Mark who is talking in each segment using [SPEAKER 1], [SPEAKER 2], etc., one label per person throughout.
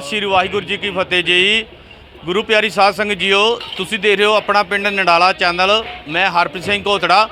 [SPEAKER 1] ਸਤਿ ਸ੍ਰੀ ਵਾਹਿਗੁਰੂ ਜੀ ਕੀ ਫਤਿਹ ਜੀ। ਗੁਰੂ ਪਿਆਰੀ ਸਾਧ ਸੰਗਤ ਜੀਓ, ਤੁਸੀਂ ਦੇਖ ਰਹੇ ਹੋ ਆਪਣਾ ਪਿੰਡ ਨਡਾਲਾ ਚੈਨਲ। ਮੈਂ ਹਰਪ੍ਰੀਤ ਸਿੰਘ ਕੋਤੜਾ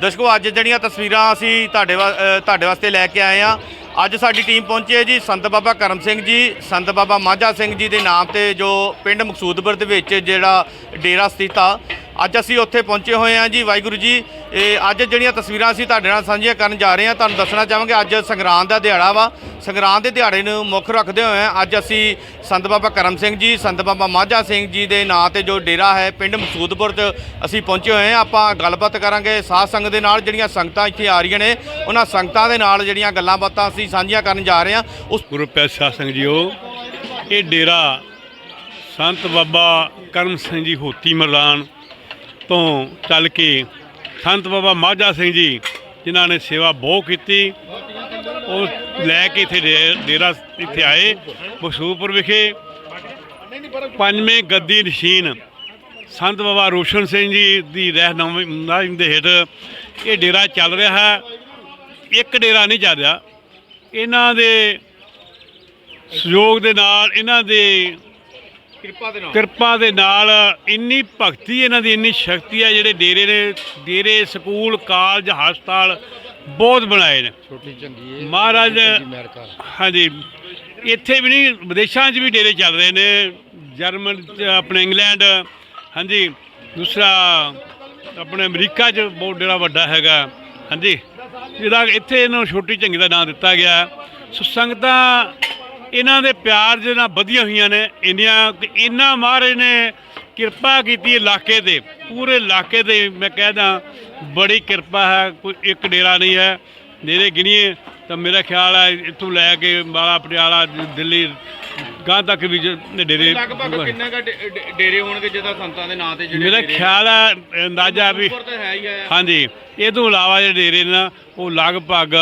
[SPEAKER 1] ਦਰਸ਼ਕੋ, ਅੱਜ ਜਿਹੜੀਆਂ ਤਸਵੀਰਾਂ ਅਸੀਂ ਤੁਹਾਡੇ ਵਾ- ਤੁਹਾਡੇ ਵਾਸਤੇ ਲੈ ਕੇ ਆਏ ਆ ਅੱਜ ਸਾਡੀ ਟੀਮ ਪਹੁੰਚੀ ਹੈ ਜੀ ਸੰਤ ਬਾਬਾ ਕਰਮ ਸਿੰਘ ਜੀ, ਸੰਤ ਬਾਬਾ ਮਾਝਾ ਸਿੰਘ ਜੀ ਦੇ ਨਾਮ ਤੇ ਜੋ ਪਿੰਡ ਮਕਸੂਦਪੁਰ ਦੇ ਵਿੱਚ ਜਿਹੜਾ ਡੇਰਾ ਸਥਿਤ ਆ। ਅੱਜ ਅਸੀਂ ਉੱਥੇ ਪਹੁੰਚੇ ਹੋਏ ਹਾਂ ਜੀ, ਵਾਹਿਗੁਰੂ ਜੀ। ਇਹ ਅੱਜ ਜਿਹੜੀਆਂ ਤਸਵੀਰਾਂ ਅਸੀਂ ਤੁਹਾਡੇ ਨਾਲ ਸਾਂਝੀਆਂ ਕਰਨ ਜਾ ਰਹੇ ਹਾਂ, ਤੁਹਾਨੂੰ ਦੱਸਣਾ ਚਾਹਾਂਗੇ, ਅੱਜ ਸੰਗਰਾਂਦ ਦਾ ਦਿਹਾੜਾ ਵਾ। ਸੰਗਰਾਂਦ ਦੇ ਦਿਹਾੜੇ ਨੂੰ ਮੁੱਖ ਰੱਖਦੇ ਹੋਏ ਅੱਜ ਅਸੀਂ ਸੰਤ ਬਾਬਾ ਕਰਮ ਸਿੰਘ ਜੀ, ਸੰਤ ਬਾਬਾ ਮਾਝਾ ਸਿੰਘ ਜੀ ਦੇ ਨਾਂ ਤੇ ਜੋ ਡੇਰਾ ਹੈ, ਪਿੰਡ ਮਸੂਦਪੁਰ 'ਚ ਅਸੀਂ ਪਹੁੰਚੇ ਹੋਏ ਹਾਂ। ਆਪਾਂ ਗੱਲਬਾਤ ਕਰਾਂਗੇ ਸਾਧ ਸੰਗਤ ਦੇ ਨਾਲ, ਜਿਹੜੀਆਂ ਸੰਗਤਾਂ ਇੱਥੇ ਆ ਰਹੀਆਂ ਨੇ, ਉਹਨਾਂ ਸੰਗਤਾਂ ਦੇ ਨਾਲ ਜਿਹੜੀਆਂ ਗੱਲਾਂ ਬਾਤਾਂ ਅਸੀਂ ਸਾਂਝੀਆਂ ਕਰਨ ਜਾ ਰਹੇ ਹਾਂ। ਉਸ
[SPEAKER 2] ਗੁਰੂ ਪਿਆਰੇ ਸਾਧ ਸੰਗਤ ਜੀਓ, ਇਹ ਡੇਰਾ ਸੰਤ ਬਾਬਾ ਕਰਮ ਸਿੰਘ ਜੀ ਹੋਤੀ ਮਰਦਾਨ ਤੋਂ ਚੱਲ ਕੇ ਸੰਤ ਬਾਬਾ ਮਾਝਾ ਸਿੰਘ ਜੀ, ਜਿਨ੍ਹਾਂ ਨੇ ਸੇਵਾ ਬਹੁਤ ਕੀਤੀ। ਉਹ ਲੈ ਕੇ ਇੱਥੇ ਡੇ- ਡੇਰਾ ਇੱਥੇ ਆਏ ਬਸੂਪੁਰ ਵਿਖੇ। ਪੰਜਵੇਂ ਗੱਦੀ ਨਸ਼ੀਨ ਸੰਤ ਬਾਬਾ ਰੋਸ਼ਨ ਸਿੰਘ ਜੀ ਦੀ ਰਹਿਨੁਮਾਈ ਦੇ ਹੇਠ ਇਹ ਡੇਰਾ ਚੱਲ ਰਿਹਾ ਹੈ। ਇੱਕ ਡੇਰਾ ਨਹੀਂ ਚੱਲ ਰਿਹਾ। ਇਹਨਾਂ ਦੇ ਸਹਿਯੋਗ ਦੇ ਨਾਲ ਇਹਨਾਂ ਦੇ
[SPEAKER 1] ਕਿਰਪਾ ਦੇ ਨਾਲ।
[SPEAKER 2] ਕਿਰਪਾ ਦੇ ਨਾਲ ਇੰਨੀ ਭਗਤੀ ਇਹਨਾਂ ਦੀ ਇੰਨੀ ਸ਼ਕਤੀ ਹੈ ਜਿਹੜੇ ਡੇਰੇ ਨੇ ਡੇਰੇ ਸਕੂਲ ਕਾਲਜ ਹਸਪਤਾਲ ਬਹੁਤ ਬਣਾਏ ਨੇ।
[SPEAKER 3] ਛੋਟੀ ਚੰਗੀ ਹੈ
[SPEAKER 2] ਮਹਾਰਾਜ ਹਾਂਜੀ ਇੱਥੇ ਵੀ ਨਹੀਂ ਵਿਦੇਸ਼ਾਂ 'ਚ ਵੀ ਡੇਰੇ ਚੱਲ ਰਹੇ ਨੇ। ਜਰਮਨ 'ਚ ਆਪਣੇ ਇੰਗਲੈਂਡ ਹਾਂਜੀ ਦੂਸਰਾ ਆਪਣੇ ਅਮਰੀਕਾ 'ਚ ਬਹੁਤ ਡੇਰਾ ਵੱਡਾ ਹੈਗਾ ਹਾਂਜੀ। ਜਿਹਦਾ ਇੱਥੇ ਇਹਨੂੰ ਛੋਟੀ ਚੰਗੀ ਦਾ ਨਾਮ ਦਿੱਤਾ ਗਿਆ। ਸੋ ਸੰਗਤਾਂ ਇਹਨਾਂ ਦੇ ਪਿਆਰ ਦੇ ਨਾਲ ਵਧੀਆਂ ਹੋਈਆਂ ਨੇ ਇੰਨੀਆਂ ਇੰਨਾ ਮਹਾਰਾਜ ਨੇ ਕਿਰਪਾ ਕੀਤੀ ਇਲਾਕੇ ਤੇ ਪੂਰੇ ਇਲਾਕੇ ਤੇ ਮੈਂ ਕਹਿਦਾ ਬੜੀ ਕਿਰਪਾ ਹੈ ਕੋਈ ਇੱਕ ਡੇਰਾ ਨਹੀਂ ਹੈ ਡੇਰੇ ਗਿਣੀਏ ਤਾਂ ਮੇਰਾ ਖਿਆਲ ਹੈ ਇੱਥੋਂ ਲੈ ਕੇ ਬਾਲਾ ਪਟਿਆਲਾ ਦਿੱਲੀ ਗਾਂ ਤੱਕ ਵੀ ਡੇਰੇ
[SPEAKER 1] ਲਗਭਗ ਕਿੰਨਾ ਕੁ ਡੇਰੇ ਹੋਣਗੇ ਜਿਹਦਾ ਸੰਤਾਂ ਦੇ ਨਾਂ ਤੇ ਜਿਹੜੇ
[SPEAKER 2] ਮੇਰਾ ਖਿਆਲ ਹੈ ਅੰਦਾਜ਼ਾ ਵੀ ਹਾਂਜੀ ਇਹ ਤੋਂ ਇਲਾਵਾ ਜਿਹੜੇ ਡੇਰੇ ਨਾ, ਉਹ ਲਗਭਗ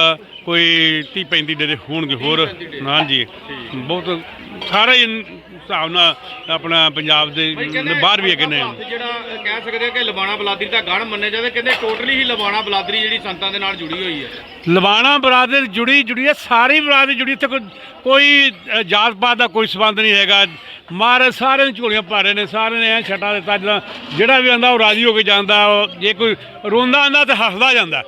[SPEAKER 2] ਕੋਈ 30 35 ਡੇਰੇ ਹੋਣਗੇ ਹੋਰ।
[SPEAKER 1] 30 ਡੇਰੇ।
[SPEAKER 2] ਹਾਂਜੀ। ਬਹੁਤ ਸਾਰੇ ਹੀ ਹਿਸਾਬ ਨਾਲ ਆਪਣਾ ਪੰਜਾਬ ਦੇ ਬਾਹਰ ਵੀ ਹੈਗੇ ਨੇ।
[SPEAKER 1] ਭਾਰਤ ਜਿਹੜਾ ਕਹਿ ਸਕਦੇ ਆ ਕਿ ਲਬਾਣਾ ਬਲਾਦਰੀ ਦਾ ਗਣ ਮੰਨਿਆ ਜਾਂਦੇ ਕਹਿੰਦੇ ਟੋਟਲੀ ਹੀ ਲਬਾਣਾ ਬਲਾਦਰੀ ਜਿਹੜੀ ਸੰਤਾਂ ਦੇ ਨਾਲ ਜੁੜੀ ਹੋਈ ਹੈ।
[SPEAKER 2] ਲਵਾਣਾ ਬਰਾਦਰ ਜੁੜੀ ਜੁੜੀ ਹੈ ਸਾਰੀ ਬਰਾਦਰ ਜੁੜੀ ਇੱਥੇ ਕੋਈ ਕੋਈ ਅ, ਜਾਤ ਪਾਤ ਦਾ ਕੋਈ ਸਬੰਧ ਨਹੀਂ ਹੈਗਾ। ਮਾਰੇ ਸਾਰੇ ਨੂੰ ਝੋਲੀਆਂ ਪਾ ਰਹੇ ਨੇ ਸਾਰੇ ਨੇ ਐ ਛਟਾ ਦਿੱਤਾ ਜਿਹੜਾ ਜਿਹੜਾ ਵੀ ਆਂਦਾ ਉਹ ਰਾਜੀ ਹੋ ਕੇ ਜਾਂਦਾ ਉਹ ਜੇ ਕੋਈ ਰੋਂਦਾ ਆਂਦਾ ਤੇ ਹੱਸਦਾ ਜਾਂਦਾ।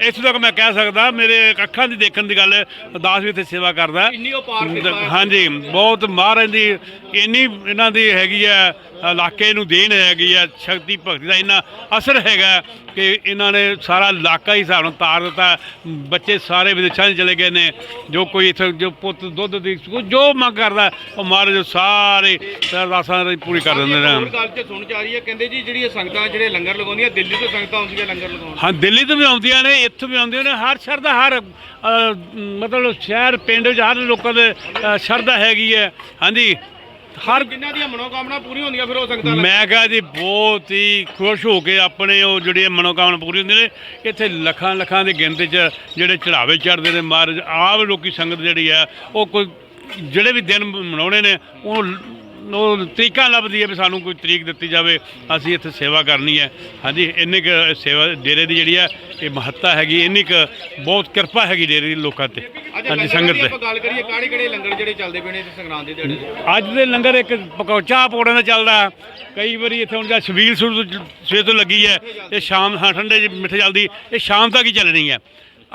[SPEAKER 2] ਇੱਥੋਂ ਤੱਕ ਮੈਂ ਕਹਿ ਸਕਦਾ ਮੇਰੇ ਅੱਖਾਂ ਦੀ ਦੇਖਣ ਦੀ ਗੱਲ ਹੈ ਅਰਦਾਸ ਵੀ ਇੱਥੇ ਸੇਵਾ ਕਰਦਾ ਹੈ।
[SPEAKER 1] ਇੰਨੀ ਉਹ।
[SPEAKER 2] ਹਾਂਜੀ ਬਹੁਤ ਮਹਾਰਾਜ ਦੀ ਇੰਨੀ ਇਹਨਾਂ ਦੀ ਹੈਗੀ ਹੈ ਇਲਾਕੇ ਨੂੰ ਦੇਣ ਹੈਗੀ ਹੈ ਸ਼ਕਤੀ ਭਗਤੀ ਦਾ ਇੰਨਾ ਅਸਰ ਹੈਗਾ ਕਿ ਇਹਨਾਂ ਨੇ ਸਾਰਾ ਇਲਾਕਾ ਹੀ ਹਿਸਾਬ ਨਾਲ ਤਾਰ ਦਿੱਤਾ। ਬੱਚੇ ਸਾਰੇ ਵਿਦੇਸ਼ਾਂ 'ਚ ਚਲੇ ਗਏ ਨੇ। ਜੋ ਕੋਈ ਇੱਥੇ ਜੋ ਪੁੱਤ ਦੁੱਧ ਦੀ ਜੋ ਮੰਗ ਕਰਦਾ ਉਹ ਮਹਾਰਾਜ ਸਾਰੇ ਅਰਦਾਸਾਂ ਦੀ ਪੂਰੀ ਕਰ ਦਿੰਦੇ ਨੇ।
[SPEAKER 1] ਗੱਲ ਤੇ ਸੁਣ ਚ ਆ ਰਹੀ ਹੈ। ਕਹਿੰਦੇ ਜੀ ਜਿਹੜੀ ਇਹ ਸੰਗਤਾਂ ਜਿਹੜੇ ਲੰਗਰ ਲਗਾਉਂਦੀਆਂ ਦਿੱਲੀ ਤੋਂ ਸੰਗਤਾਂ ਆਉਂਦੀਆਂ ਲੰਗਰ ਲਗਾਉਣ।
[SPEAKER 2] ਹਾਂ ਦਿੱਲੀ ਤੋਂ ਵੀ ਆਉਂਦੀਆਂ ਨੇ ਇੱਥੋਂ ਵੀ ਆਉਂਦੀਆਂ ਨੇ। ਹਰ ਸ਼ਹਿਰ ਦਾ ਹਰ ਮਤਲਬ ਸ਼ਹਿਰ ਪਿੰਡ ਵਿੱਚ ਹਰ ਲੋਕਾਂ ਦੇ ਸ਼ਰਧਾ ਹੈਗੀ ਹੈ। ਹਾਂਜੀ। ਹਰ
[SPEAKER 1] ਜਿਨ੍ਹਾਂ ਦੀਆਂ ਮਨੋਕਾਮਨਾ ਪੂਰੀਆਂ ਹੁੰਦੀਆਂ, ਫਿਰ ਉਹ ਸੰਗਤਾਂ ਲੰਗਰ-
[SPEAKER 2] ਮੈਂ ਕਿਹਾ ਜੀ, ਬਹੁਤ ਹੀ ਖੁਸ਼ ਹੋ ਕੇ ਆਪਣੇ ਉਹ ਜਿਹੜੇ ਮਨੋਕਾਮਨਾ ਪੂਰੀ ਹੁੰਦੇ ਨੇ, ਇੱਥੇ ਲੱਖਾਂ ਲੱਖਾਂ ਦੀ ਗਿਣਤੀ 'ਚ ਜਿਹੜੇ ਚੜਾਵੇ ਚੜਦੇ ਨੇ ਮਹਾਰਾਜ ਆਪ ਲੋਕੀ ਸੰਗਤ ਜਿਹੜੀ ਆ, ਉਹ ਕੋਈ ਜਿਹੜੇ ਵੀ ਦਿਨ ਮਨਾਉਣੇ ਨੇ ਉਹ ਉਹ ਤਰੀਕਾ ਲੱਭਦੀ ਹੈ ਵੀ ਸਾਨੂੰ ਕੋਈ ਤਰੀਕ ਦਿੱਤੀ ਜਾਵੇ ਅਸੀਂ ਇੱਥੇ ਸੇਵਾ ਕਰਨੀ ਹੈ। ਹਾਂਜੀ ਇੰਨੀ ਕੁ ਸੇਵਾ ਡੇਰੇ ਦੀ ਜਿਹੜੀ ਹੈ ਇਹ ਮਹੱਤਤਾ ਹੈਗੀ ਇੰਨੀ ਕੁ ਬਹੁਤ ਕਿਰਪਾ ਹੈਗੀ ਡੇਰੇ ਦੀ ਲੋਕਾਂ ਤੇ। ਹਾਂਜੀ ਸੰਗਤ
[SPEAKER 1] ਦੀ
[SPEAKER 2] ਤੇ।
[SPEAKER 1] ਆਪਾਂ ਗੱਲ ਕਰੀਏ ਕਾੜੇ ਕਿਹੜੇ ਲੰਗਰ ਜਿਹੜੇ ਚੱਲਦੇ ਪਏ ਨੇ ਇੱਥੇ ਸੰਗਰਾਂਦ ਦੇ ਦਿਹਾੜੇ ਤੇ?
[SPEAKER 2] ਅੱਜ ਦੇ ਲੰਗਰ ਇੱਕ ਪਕੌਚਾ ਪੋੜਾਂ ਦਾ ਚੱਲਦਾ ਕਈ ਵਾਰੀ ਇੱਥੇ ਹੁਣ ਜਾਂ ਛਬੀਲ ਸੁਰ ਸਵੇਰ ਤੋਂ ਲੱਗੀ ਹੈ ਇਹ ਸ਼ਾਮ ਹਾਂ ਠੰਡੇ ਮਿੱਠੇ ਚੱਲਦੀ ਇਹ ਸ਼ਾਮ ਤੱਕ ਹੀ ਚੱਲਣੀ ਹੈ।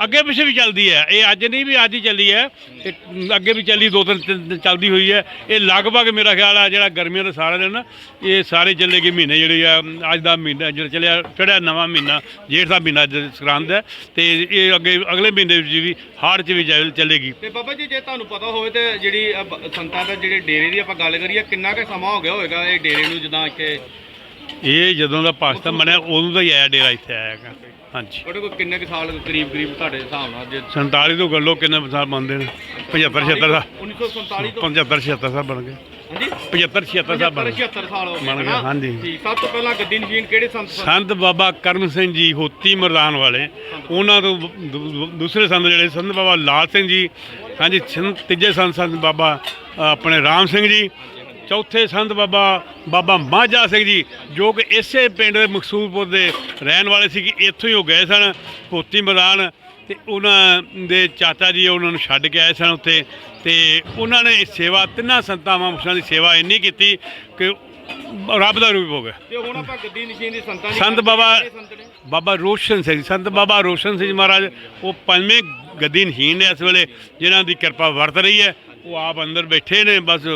[SPEAKER 2] ਅੱਗੇ ਪਿੱਛੇ ਵੀ ਚੱਲਦੀ ਹੈ। ਇਹ ਅੱਜ ਨਹੀਂ ਵੀ ਅੱਜ ਹੀ ਚੱਲੀ ਹੈ। ਇਹ ਅੱਗੇ ਵੀ ਚੱਲੀ ਦੋ ਤਿੰਨ ਦਿਨ ਚੱਲਦੀ ਹੋਈ ਹੈ। ਇਹ ਲਗਭਗ ਮੇਰਾ ਖਿਆਲ ਆ ਜਿਹੜਾ ਗਰਮੀਆਂ ਦੇ ਸਾਰੇ ਦਿਨ ਨਾ ਇਹ ਸਾਰੇ ਚੱਲੇਗੇ ਮਹੀਨੇ ਜਿਹੜੇ ਆ ਅੱਜ ਦਾ ਮਹੀਨਾ ਜਿਹੜਾ ਚੱਲਿਆ ਚੜਿਆ ਨਵਾਂ ਮਹੀਨਾ ਜੇਠ ਦਾ ਮਹੀਨਾ ਸੰਗਰਾਂਦ ਹੈ। ਤੇ ਇਹ ਅੱਗੇ ਅਗਲੇ ਮਹੀਨੇ ਵਿੱਚ ਵੀ ਹਾੜ 'ਚ ਵੀ ਚੱਲ- ਚੱਲੇਗੀ।
[SPEAKER 1] ਤੇ ਬਾਬਾ ਜੀ ਜੇ ਤੁਹਾਨੂੰ ਪਤਾ ਹੋਵੇ ਤੇ ਜਿਹੜੀ ਸੰਤਾਂ ਦਾ ਜਿਹੜੇ ਡੇਰੇ ਦੀ ਆਪਾਂ ਗੱਲ ਕਰੀਏ ਕਿੰਨਾ ਕੁ ਸਮਾਂ ਹੋ ਗਿਆ ਹੋਵੇਗਾ ਇਹ ਡੇਰੇ ਨੂੰ ਜਿੱਦਾਂ ਇੱਥੇ?
[SPEAKER 2] ਇਹ ਜਦੋਂ ਦਾ ਪਾਕਿਸਤਾਨ ਬਣਿਆ ਉਦੋਂ ਦਾ ਹੀ ਆਇਆ ਡੇਰਾ ਇੱਥੇ ਆਇਆ ਹੈਗਾ। ਹਾਂਜੀ।
[SPEAKER 1] ਉਹਦੇ ਕੋਲ ਕਿੰਨੇ ਕੁ ਸਾਲ ਕਰੀਬ ਕਰੀਬ ਤੁਹਾਡੇ ਹਿਸਾਬ ਨਾਲ ਜੇ
[SPEAKER 2] 47 ਤੋਂ ਗੱਲੋ ਕਿੰਨੇ ਸਾਲ ਬਣਦੇ ਨੇ? 75 76 ਦਾ
[SPEAKER 1] 1947 ਤੋਂ
[SPEAKER 2] 75 76 ਸਾਲ ਬਣ ਗਏ।
[SPEAKER 1] ਹਾਂਜੀ।
[SPEAKER 2] 75 76 ਸਾਲ ਬਣ
[SPEAKER 1] 75
[SPEAKER 2] ਗਏ
[SPEAKER 1] 76 ਸਾਲ ਹੋ ਗਏ
[SPEAKER 2] ਬਣ ਗਏ,
[SPEAKER 1] ਹਨਾ?
[SPEAKER 2] ਹਾਂਜੀ।
[SPEAKER 1] ਸਭ ਤੋਂ ਪਹਿਲਾਂ ਗੱਦੀ ਨਸ਼ੀਨ ਕਿਹੜੇ ਸੰਤ?
[SPEAKER 2] ਸੰਤ ਬਾਬਾ ਕਰਮ ਸਿੰਘ ਜੀ ਹੋਤੀ ਮਰਦਾਨ ਵਾਲੇ। ਉਹਨਾਂ ਤੋਂ ਦੂਸਰੇ ਸੰਤ ਜਿਹੜੇ ਸੰਤ ਬਾਬਾ ਲਾਲ ਸਿੰਘ ਜੀ ਹਾਂਜੀ ਤੀਜੇ ਸੰਤ ਸੰਤ ਬਾਬਾ ਆਪਣੇ ਰਾਮ ਸਿੰਘ ਜੀ ਚੌਥੇ ਸੰਤ ਬਾਬਾ ਬਾਬਾ ਮਾਝਾ ਸਿੰਘ ਜੀ ਜੋ ਕਿ ਇਸੇ ਪਿੰਡ ਦੇ ਮਕਸੂਦਪੁਰ ਦੇ ਰਹਿਣ ਵਾਲੇ ਸੀ ਕਿ ਇੱਥੋਂ ਹੀ ਉਹ ਗਏ ਸਨ ਹੋਤੀ ਮੈਦਾਨ ਤੇ ਉਹਨਾਂ ਦੇ ਚਾਚਾ ਜੀ ਉਹਨਾਂ ਨੂੰ ਛੱਡ ਕੇ ਆਏ ਸਨ ਉੱਥੇ। ਤੇ ਉਹਨਾਂ ਨੇ ਸੇਵਾ ਤਿੰਨਾਂ ਸੰਤਾਂ ਮਹਾਂਪੁਰਸ਼ਾਂ ਦੀ ਸੇਵਾ ਇੰਨੀ ਕੀਤੀ ਕਿ ਰੱਬ ਦਾ ਰੂਪ ਹੋ ਗਿਆ।
[SPEAKER 1] ਤੇ ਹੁਣ ਆਪਾਂ ਗੱਦੀ ਨਸ਼ੀਨ ਦੀ ਸੰਤਾਂ ਦੀ
[SPEAKER 2] ਸੰਤ ਬਾਬਾ? ਬਾਬਾ ਰੋਸ਼ਨ ਸਿੰਘ ਸੰਤ ਬਾਬਾ ਰੋਸ਼ਨ ਸਿੰਘ ਮਹਾਰਾਜ ਉਹ ਪੰਜਵੇਂ ਗੱਦੀ ਨਹੀਨ ਨੇ ਇਸ ਵੇਲੇ ਜਿਨ੍ਹਾਂ ਦੀ ਕਿਰਪਾ ਵਰਤ ਰਹੀ ਹੈ। ਉਹ ਆਪ ਅੰਦਰ ਬੈਠੇ ਨੇ ਬਸ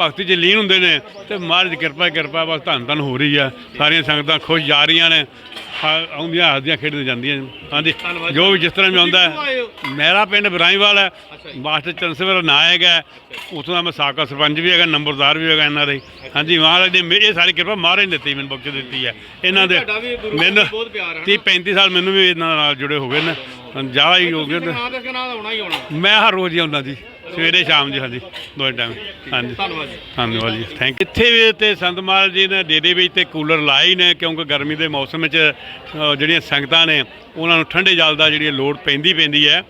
[SPEAKER 2] ਭਗਤੀ 'ਚ ਲੀਨ ਹੁੰਦੇ ਨੇ ਤੇ ਮਹਾਰਾਜ ਦੀ ਕਿਰਪਾ ਕਿਰਪਾ ਬਸ ਧੰਨ ਧੰਨ ਹੋ ਰਹੀ ਹੈ ਸਾਰੀਆਂ ਸੰਗਤਾਂ ਖੁਸ਼ ਜਾ ਰਹੀਆਂ ਨੇ। ਆ- ਆਉਂਦੀਆਂ ਹੱਸਦੀਆਂ ਖੇਡਦੀਆਂ ਜਾਂਦੀਆਂ। ਹਾਂਜੀ। ਜੋ ਵੀ ਜਿਸ ਤਰ੍ਹਾਂ ਵੀ ਆਉਂਦਾ? ਮੇਰਾ ਪਿੰਡ ਬਰਾਈਵਾਲ ਹੈ। ਮਾਸਟਰ ਚੰਦ ਮੇਰਾ ਨਾਂ ਹੈਗਾ ਉਥੋਂ ਦਾ ਮੈਂ ਸਾਕਾ ਸਰਪੰਚ ਵੀ ਹੈਗਾ ਨੰਬਰਦਾਰ ਵੀ ਹੈਗਾ ਇਹਨਾਂ ਦੇ। ਹਾਂਜੀ ਮਹਾਰਾਜ ਨੇ ਇਹ ਸਾਰੀ ਕਿਰਪਾ ਮਹਾਰਾਜ ਨੇ ਦਿੱਤੀ ਮੈਨੂੰ ਬਖਸ਼ ਦਿੱਤੀ ਹੈ। ਇਹਨਾਂ ਦੇ ਮੈਨੂੰ
[SPEAKER 1] ਨਾਲ ਬਹੁਤ ਪਿਆਰ ਹੈ
[SPEAKER 2] 30 35 ਸਾਲ ਮੈਨੂੰ ਵੀ ਇਹਨਾਂ ਨਾਲ ਜੁੜੇ ਹੋ ਗਏ ਨੇ। ਜ਼ਿਆਦਾ ਹੀ ਹੋ ਗਏ ਮੈਂ ਹਰ ਰੋਜ਼ ਹੀ ਆਉਂਦਾ ਜੀ। ਸਵੇਰੇ ਸ਼ਾਮ ਜੀ ਹਾਂਜੀ। ਦੋਵੇਂ ਟਾਈਮ ਹਾਂਜੀ।
[SPEAKER 1] ਧੰਨਵਾਦ ਜੀ।
[SPEAKER 2] ਧੰਨਵਾਦ ਜੀ। ਥੈਂਕ ਇੱਥੇ ਵੀ ਤੇ ਸੰਤ ਮਹਾਰਾਜ ਜੀ ਨੇ ਡੇਰੇ ਵਿੱਚ ਤੇ ਕੂਲਰ ਲਾਏ ਹੀ ਨੇ ਕਿਉਂਕਿ ਗਰਮੀ ਦੇ ਮੌਸਮ ਵਿੱਚ ਅ, ਜਿਹੜੀਆਂ ਸੰਗਤਾਂ ਨੇ ਉਹਨਾਂ ਨੂੰ ਠੰਡੇ ਜਲ ਦਾ ਜਿਹੜੀ ਲੋੜ ਪੈਂਦੀ ਪੈਂਦੀ ਹੈ।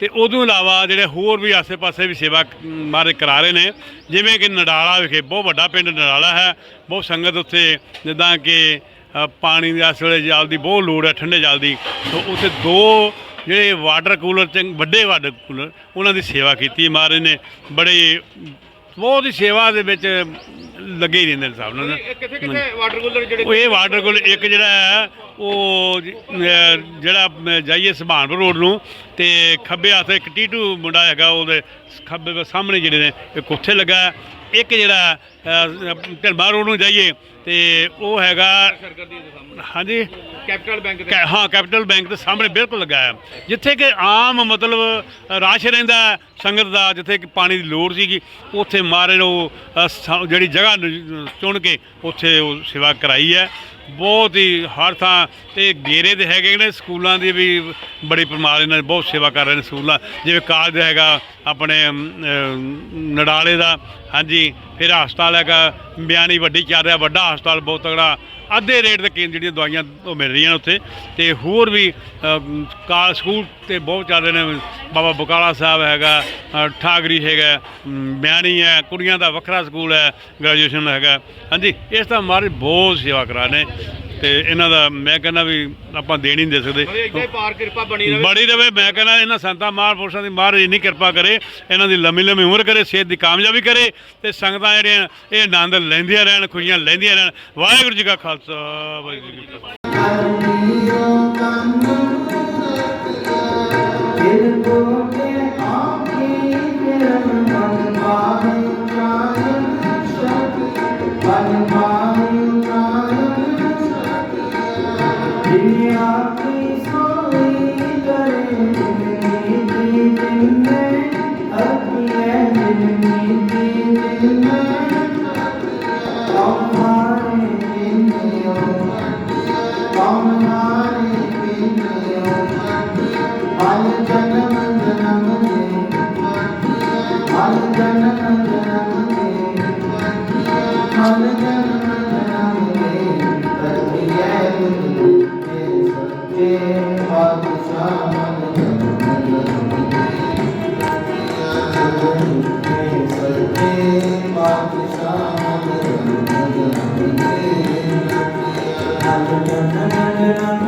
[SPEAKER 2] ਤੇ ਉਦੋਂ ਇਲਾਵਾ ਜਿਹੜੇ ਹੋਰ ਵੀ ਆਸੇ-ਪਾਸੇ ਵੀ ਸੇਵਾ ਮਾਰੇ ਕਰਾ ਰਹੇ ਨੇ ਜਿਵੇਂ ਕਿ ਨਡਾਲਾ ਵਿਖੇ ਬਹੁਤ ਵੱਡਾ ਪਿੰਡ ਨਡਾਲਾ ਹੈ। ਬਹੁਤ ਸੰਗਤ ਉੱਥੇ ਜਿੱਦਾਂ ਕਿ ਅ, ਪਾਣੀ ਦੀ ਇਸ ਵੇਲੇ ਜਲ ਦੀ ਬਹੁਤ ਲੋੜ ਹੈ ਠੰਡੇ ਜਲ ਦੀ। ਸੋ ਉੱਥੇ ਦੋ ਜਿਹੜੇ ਵਾਟਰ ਕੂਲਰ ਚੰਗ, ਵੱਡੇ ਵਾਟਰ ਕੂਲਰ ਉਹਨਾਂ ਦੀ ਸੇਵਾ ਕੀਤੀ ਮਹਾਰਾਜ ਨੇ। ਬੜੇ ਬਹੁਤ ਹੀ ਸੇਵਾ ਦੇ ਵਿੱਚ ਲੱਗੇ ਹੀ ਰਹਿੰਦੇ ਨੇ ਸਭ ਨੂੰ
[SPEAKER 1] ਇਹ ਕਿੱਥੇ ਕਿੱਥੇ ਵਾਟਰ ਕੂਲਰ ਜਿਹੜੇ
[SPEAKER 2] ਉਹ ਇਹ ਵਾਟਰ ਕੂਲਰ ਇੱਕ ਜਿਹੜਾ ਹੈ ਉਹ ਜ- ਅਹ ਜਿਹੜਾ ਜਾਈਏ ਸੁਭਾਨਪੁਰ ਰੋਡ ਨੂੰ ਤੇ ਖੱਬੇ ਹੱਥ ਇੱਕ ਟੀਟੂ ਮੁੰਡਾ ਹੈਗਾ ਉਹਦੇ ਖੱਬੇ ਸਾਹਮਣੇ ਜਿਹੜੇ ਨੇ ਇੱਕ ਉੱਥੇ ਲੱਗਾ ਹੈ। ਇੱਕ ਜਿਹੜਾ ਢਲਮਾ ਰੋਡ ਨੂੰ ਜਾਈਏ ਤੇ ਉਹ ਹੈਗਾ
[SPEAKER 1] ਸਰਕਾਰ ਦੀ ਦੇ ਸਾਹਮਣੇ
[SPEAKER 2] ਹਾਂਜੀ।
[SPEAKER 1] ਕੈਪੀਟਲ ਬੈਂਕ ਦੇ
[SPEAKER 2] ਕੈ- ਹਾਂ ਕੈਪੀਟਲ ਬੈਂਕ ਦੇ ਸਾਹਮਣੇ ਬਿਲਕੁਲ ਲੱਗਾ ਹੈ। ਜਿੱਥੇ ਕਿ ਆਮ ਮਤਲਬ ਰਸ਼ ਰਹਿੰਦਾ ਹੈ ਸੰਗਤ ਦਾ ਜਿੱਥੇ ਕਿ ਪਾਣੀ ਦੀ ਲੋੜ ਸੀਗੀ ਉੱਥੇ ਮਾਰੇ ਉਹ ਅ, ਸ- ਜਿਹੜੀ ਜਗ੍ਹਾ ਨ- ਚੁਣ ਕੇ ਉੱਥੇ ਉਹ ਸੇਵਾ ਕਰਾਈ ਹੈ। ਬਹੁਤ ਹੀ ਹਰ ਥਾਂ ਤੇ ਗੇਰੇ ਦੇ ਹੈਗੇ ਨੇ ਸਕੂਲਾਂ ਦੀ ਵੀ ਬੜੀ ਪਰਮਾਰ ਨਾਲ ਬਹੁਤ ਸੇਵਾ ਕਰ ਰਹੇ ਨੇ ਸਕੂਲਾਂ। ਜਿਵੇਂ ਕਾਲਜ ਹੈਗਾ ਆਪਣੇ ਅਮ, ਨਡਾਲੇ ਦਾ ਹਾਂਜੀ ਫਿਰ ਹਸਪਤਾਲ ਹੈਗਾ ਬਿਆਨੀ ਵੱਡੀ ਚੱਲ ਰਿਹਾ ਵੱਡਾ ਹਸਪਤਾਲ ਬਹੁਤ ਤਗੜਾ ਅੱਧੇ ਰੇਟ ਤੇ ਕੀ ਜਿਹੜੀਆਂ ਦਵਾਈਆਂ ਉਹ ਮਿਲ ਰਹੀਆਂ ਨੇ ਉੱਥੇ। ਤੇ ਹੋਰ ਵੀ ਕਾਲ ਸਕੂਲ ਤੇ ਬਹੁਤ ਚੱਲ ਰਹੇ ਨੇ ਬਾਬਾ ਬਕਾਲਾ ਸਾਹਿਬ ਹੈਗਾ ਠਾਗਰੀ ਹੈਗਾ ਬਿਆਨੀ ਹੈ ਕੁੜੀਆਂ ਦਾ ਵੱਖਰਾ ਸਕੂਲ ਹੈ ਗ੍ਰੈਜੂਏਸ਼ਨ ਹੈਗਾ ਹਾਂਜੀ ਇਸ ਤਰ੍ਹਾਂ ਮਾਰੇ ਬਹੁਤ ਸੇਵਾ ਕਰਾ ਨੇ। ਤੇ ਇਹਨਾਂ ਦਾ ਮੈਂ ਕਹਿੰਦਾ ਵੀ ਆਪਾਂ ਦੇਣ ਹੀ ਨਹੀਂ ਦੇ ਸਕਦੇ।
[SPEAKER 1] ਇਦਾਂ ਪਾਰ ਕਿਰਪਾ ਬਣੀ ਰਹੇ
[SPEAKER 2] ਬੜੀ ਰਵੇ ਮੈਂ ਕਹਿੰਦਾ ਇਹਨਾਂ ਸੰਤਾਂ ਮਹਾਂਪੁਰਸ਼ਾਂ ਦੀ ਮਹਾਰਾਜ ਇੰਨੀ ਕਿਰਪਾ ਕਰੇ ਇਹਨਾਂ ਦੀ ਲੰਮੀ ਲੰਮੀ ਉਮਰ ਕਰੇ ਸਿਹਤ ਦੀ ਕਾਮਯਾਬੀ ਕਰੇ ਤੇ ਸੰਗਤਾਂ ਜਿਹੜੀਆਂ ਇਹ ਆਨੰਦ ਲੈਂਦੀਆਂ ਰਹਿਣ ਖੁਸ਼ੀਆਂ ਲੈਂਦੀਆਂ ਰਹਿਣ। ਵਾਹਿਗੁਰੂ ਜੀ ਕਾ ਖਾਲਸਾ ਵਾਹਿਗੁਰੂ ਜੀ ਕੀ ਫਤਿਹ।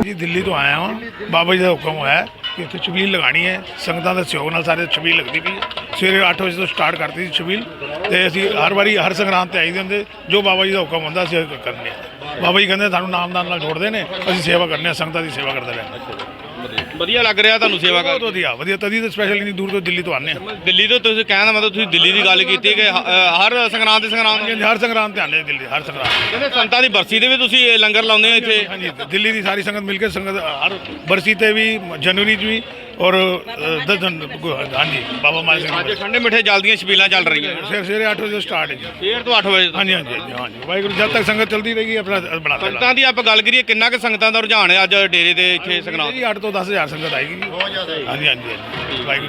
[SPEAKER 3] ਜੀ, ਦਿੱਲੀ ਤੋਂ ਆਇਆ ਹਾਂ ਬਾਬਾ ਜੀ ਦਾ ਹੁਕਮ ਹੋਇਆ ਕਿ ਇੱਥੇ ਛਬੀਲ ਲਗਾਣੀ ਹੈ। ਸੰਗਤਾਂ ਦੇ ਸਹਿਯੋਗ ਨਾਲ ਸਾਰੇ ਛਬੀਲ ਲੱਗਦੀ ਪਈ ਹੈ। ਸਵੇਰੇ 8 ਵਜੇ ਤੋਂ ਸਟਾਰਟ ਕਰਤੀ ਸੀ ਛਬੀਲ ਤੇ ਅਸੀਂ ਹਰ ਵਾਰੀ ਹਰ ਸੰਗਰਾਂਦ ਤੇ ਆਈਦੇ ਹੁੰਦੇ। ਜੋ ਬਾਬਾ ਜੀ ਦਾ ਹੁਕਮ ਹੁੰਦਾ, ਅਸੀਂ ਕਰਨੇ ਬਾਬਾ ਜੀ ਕਹਿੰਦੇ, ਸਾਨੂੰ ਨਾਮਦਾਨ ਨਾਲ ਜੋੜਦੇ ਨੇ। ਅਸੀਂ ਸੇਵਾ ਕਰਨੇ ਆ, ਸੰਗਤਾਂ ਦੀ ਸੇਵਾ ਕਰਦੇ ਰਹਿੰਦੇ
[SPEAKER 1] ਵਧੀਆ ਲੱਗ ਰਿਹਾ ਤੁਹਾਨੂੰ ਸੇਵਾ
[SPEAKER 3] ਬਹੁਤ
[SPEAKER 1] ਕਰ
[SPEAKER 3] ਵਧੀਆ ਵਧੀਆ। ਤਦੀ ਤਾਂ ਸਪੈਸ਼ਲ ਇੰਨੀ ਦੂਰ ਤੋਂ ਦਿੱਲੀ ਤੋਂ ਆਨੇ ਆ।
[SPEAKER 1] ਦਿੱਲੀ ਤੋਂ ਤੁਸੀਂ ਕਹਿਣ ਦਾ ਮਤਲਬ ਤੁਸੀਂ ਦਿੱਲੀ ਦੀ ਗੱਲ ਕੀਤੀ ਕਿ ਹ- ਅ, ਹਰ ਸੰਗਰਾਂਦ ਦੇ ਸੰਗਰਾਂਦ
[SPEAKER 3] ਹਾਂਜੀ, ਹਰ ਸੰਗਰਾਂਦ ਤੇ ਆਨੇ ਦਿੱਲੀ ਹਰ ਸੰਗਰਾਂਦ।
[SPEAKER 1] ਕਹਿੰਦੇ ਸੰਤਾਂ ਦੀ ਬਰਸੀ ਦੇ ਵੀ ਤੁਸੀਂ ਇਹ ਲੰਗਰ ਲਾਉਂਦੇ ਹੋ ਇੱਥੇ?
[SPEAKER 3] ਹਾਂਜੀ ਦਿੱਲੀ ਦੀ ਸਾਰੀ ਸੰਗਤ ਮਿਲ ਕੇ ਸੰਗਤ ਹਰ ਬਰਸੀ ਤੇ ਵੀ ਜਨਵਰੀ 'ਚ ਵੀ ਔਰ ਅ, ਦਸ ਹਾਂਜੀ ਬਾਬਾ ਮਾਨ ਸਿੰਘ
[SPEAKER 1] ਅੱਜ ਠੰਡੇ ਮਿੱਠੇ ਜਲਦੀਆਂ ਛਬੀਲਾਂ ਚੱਲ ਰਹੀਆਂ।
[SPEAKER 3] ਸਵੇਰੇ ਸਵੇਰੇ 8 ਵਜੇ ਤੋਂ ਸਟਾਰਟ ਹੈ ਜੀ।
[SPEAKER 1] ਤੋਂ 8 ਵਜੇ ਤੱਕ
[SPEAKER 3] ਹਾਂਜੀ ਹਾਂਜੀ ਹਾਂਜੀ, ਹਾਂਜੀ। ਵਾਹਿਗੁਰੂ ਜਦ ਤੱਕ ਸੰਗਤ ਚਲਦੀ ਰਹੇਗੀ ਆਪਣਾ ਬਣਾ ਦੇਣਾ
[SPEAKER 1] ਸੰਗਤਾਂ ਦੀ ਆਪਾਂ ਗੱਲ ਕਰੀਏ ਕਿੰਨਾ ਕੁ ਸੰਗਤਾਂ ਦਾ ਰੁਝਾਨ ਹੈ ਅੱਜ ਡੇਰੇ ਦੇ ਇੱਥੇ ਸੰਗਰਾਂਦ?
[SPEAKER 3] ਜੀ 8 ਤੋਂ 10000 ਸੰਗਤ ਆਏਗੀ ਬਹੁਤ ਜ਼ਿਆਦਾ ਹਾਂਜੀ ਹਾਂਜੀ ਹਾਂਜੀ। ਵਾਹਿਗੁਰੂ